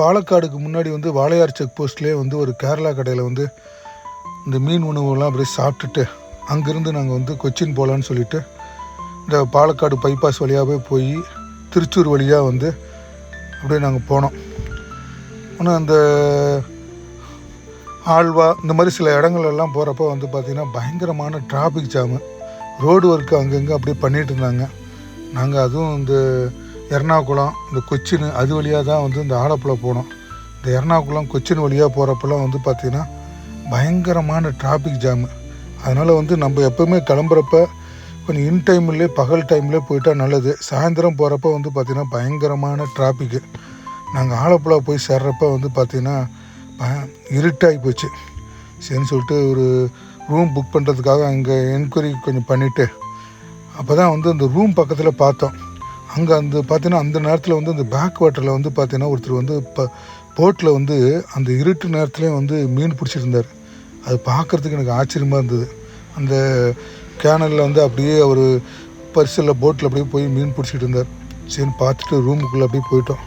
பாலக்காடுக்கு முன்னாடி வந்து வாழையார் செக் போஸ்ட்லேயே வந்து ஒரு கேரளா கடையில் வந்து இந்த மீன் உணவுலாம் அப்படியே சாப்பிட்டுட்டு அங்கேருந்து நாங்கள் வந்து கொச்சின் போகலான்னு சொல்லிட்டு இந்த பாலக்காடு பைபாஸ் வழியாகவே போய் திருச்சூர் வழியாக வந்து அப்படியே நாங்கள் போனோம். ஆனால் அந்த ஆழ்வா இந்த மாதிரி சில இடங்கள்லாம் போகிறப்ப வந்து பார்த்திங்கன்னா பயங்கரமான டிராஃபிக் ஜாமு ரோடு ஒர்க்கு அங்கங்கே அப்படியே பண்ணிகிட்டு இருந்தாங்க. நாங்கள் அதுவும் இந்த எர்ணாகுளம் இந்த கொச்சின் அது வழியாக தான் வந்து இந்த ஆலப்புழை போனோம். இந்த எர்ணாகுளம் கொச்சின் வழியாக போகிறப்பெல்லாம் வந்து பார்த்திங்கன்னா பயங்கரமான டிராஃபிக் ஜாமு அதனால் வந்து நம்ம எப்போவுமே கிளம்புறப்ப கொஞ்சம் இன் டைம்லேயே பகல் டைம்லேயே போயிட்டால் நல்லது. சாயந்தரம் போகிறப்ப வந்து பார்த்திங்கன்னா பயங்கரமான டிராஃபிக்கு நாங்கள் ஆலப்புழா போய் சேர்றப்ப வந்து பார்த்திங்கன்னா இருட்டாகி போச்சு. சரின்னு சொல்லிட்டு ஒரு ரூம் புக் பண்ணுறதுக்காக அங்கே என்கொயரி கொஞ்சம் பண்ணிவிட்டு அப்போ தான் வந்து அந்த ரூம் பக்கத்தில் பார்த்தோம். அங்கே அந்த பார்த்தீங்கன்னா அந்த நேரத்தில் வந்து அந்த பேக் வாட்டரில் வந்து பார்த்தீங்கன்னா ஒருத்தர் வந்து இப்போ போட்டில் வந்து அந்த இருட்டு நேரத்துலேயும் வந்து மீன் பிடிச்சிருந்தார் அது பார்க்குறதுக்கு எனக்கு ஆச்சரியமாக இருந்தது. அந்த கேனலில் வந்து அப்படியே அவர் பரிசலில் போட்டில் அப்படியே போய் மீன் பிடிச்சிட்டு இருந்தார். சரின்னு பார்த்துட்டு ரூமுக்குள்ளே அப்படியே போயிட்டோம்.